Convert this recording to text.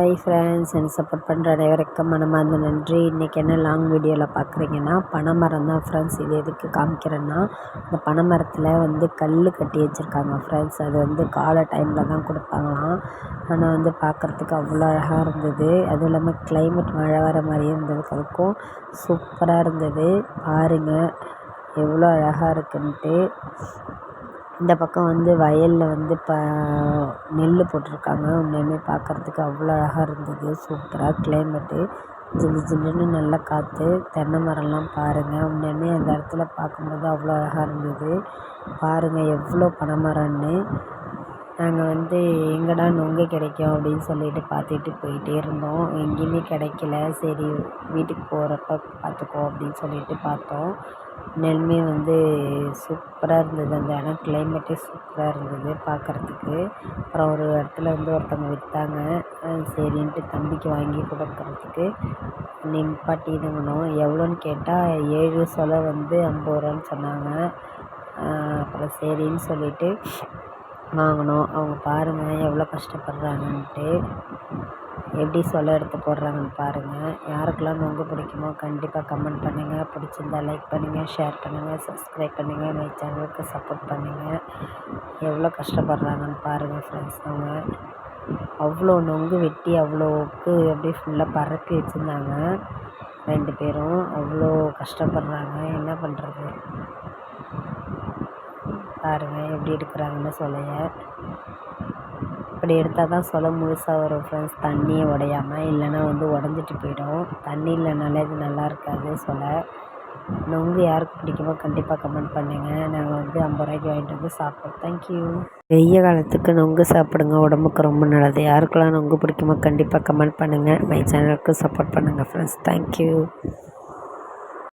Hi friends எனக்கு support பண்ணுற அனைவருக்கும் மனமார்ந்த நன்றி. இன்றைக்கி என்ன லாங் வீடியோவில் பார்க்குறீங்கன்னா பனைமரம் தான் ஃப்ரெண்ட்ஸ் இது எதுக்கு காமிக்கிறேன்னா இந்த பனைமரத்தில் வந்து கல் கட்டி வச்சுருக்காங்க ஃப்ரெண்ட்ஸ் அது வந்து காலை டைமில் தான் கொடுப்பாங்களாம். ஆனால் வந்து பார்க்குறதுக்கு அவ்வளோ அழகாக இருந்தது. அதுவும் இல்லாமல் கிளைமேட் மழை வர மாதிரியே இருந்தது அதுக்கும் சூப்பராக இருந்தது. பாருங்கள் எவ்வளோ அழகாக இருக்குன்ட்டு. இந்த பக்கம் வந்து வயலில் வந்து ப நெல் போட்டிருக்காங்க. உண்மையுமே பார்க்கறதுக்கு அவ்வளோ அழகாக இருந்தது. சூப்பராக கிளைமேட்டு ஜில்லு ஜில்லுன்னு நல்ல காற்று தென்னை மரம்லாம் பாருங்கள் உண்மையுமே அந்த இடத்துல பார்க்கும்போது அவ்வளோ அழகாக இருந்தது. பாருங்கள் எவ்வளோ பனை மரம்னு நாங்கள் வந்து எங்கடா நுங்கு கிடைக்கும் அப்படின்னு சொல்லிட்டு பார்த்துட்டு போயிட்டே இருந்தோம். எங்கேயுமே கிடைக்கல. சரி வீட்டுக்கு போகிறப்ப பார்த்துக்குவோம் அப்படின்னு சொல்லிட்டு பார்த்தோம். உண்மையாலுமே வந்து சூப்பராக இருந்தது. அந்த இடம் கிளைமேட்டே சூப்பராக இருந்தது பார்க்குறதுக்கு. அப்புறம் ஒரு இடத்துல வந்து ஒருத்தவங்க விற்றாங்க சரின்ட்டு தம்பிக்கு வாங்கி கொடுக்கறதுக்கு. நிப்பாட்டி இது பண்ணோம் எவ்வளோன்னு கேட்டால் ஏழு சொலை வந்து ஐம்பது ரூபான்னு சொன்னாங்க. அப்புறம் சரின்னு சொல்லிட்டு வாங்கினோம் அவங்க பாருங்கள் எவ்வளோ கஷ்டப்படுறாங்கன்ட்டு. எப்படி சொல்ல எடுத்து போடுறாங்கன்னு பாருங்கள் யாருக்கெல்லாம் நொங்கு பிடிக்குமோ கண்டிப்பாக கமெண்ட் பண்ணுங்கள் பிடிச்சிருந்தா லைக் பண்ணுங்கள் ஷேர் பண்ணுங்கள் சப்ஸ்கிரைப் பண்ணுங்கள் மை சேனலுக்கு சப்போர்ட் பண்ணுங்கள் எவ்வளோ கஷ்டப்படுறாங்கன்னு பாருங்கள் ஃப்ரெண்ட்ஸ் அவங்க. அவ்வளோ நொங்கு வெட்டி அவ்வளோக்கு அப்படியே ஃபுல்லாக பரப்பி வச்சுருந்தாங்க. ரெண்டு பேரும் அவ்வளோ கஷ்டப்படுறாங்க. என்ன பண்ணுறது பாருங்கள் எப்படி எடுக்கிறாங்கன்னு சொலைய இப்படி எடுத்தால் தான் சொலை முழுசாக வரும் ஃப்ரெண்ட்ஸ் தண்ணியை உடையாமல் இல்லைன்னா வந்து உடஞ்சிட்டு போயிடும். தண்ணி இல்லைனாலே அது நல்லா இருக்காது சொலை நொங்கு யாருக்கு பிடிக்குமோ கண்டிப்பாக கமெண்ட் பண்ணுங்கள் நாங்கள் வந்து ஐம்பது ரூபாய்க்கு வாங்கிட்டு வந்து சாப்பிட்றோம் தேங்க்யூ வெய்ய காலத்துக்கு நொங்கு சாப்பிடுங்க. உடம்புக்கு ரொம்ப நல்லது. யாருக்கெல்லாம் நொங்கு பிடிக்குமோ கண்டிப்பாக கமெண்ட் பண்ணுங்கள் மை சேனலுக்கு சப்போர்ட் பண்ணுங்கள் ஃப்ரெண்ட்ஸ் தேங்க்யூ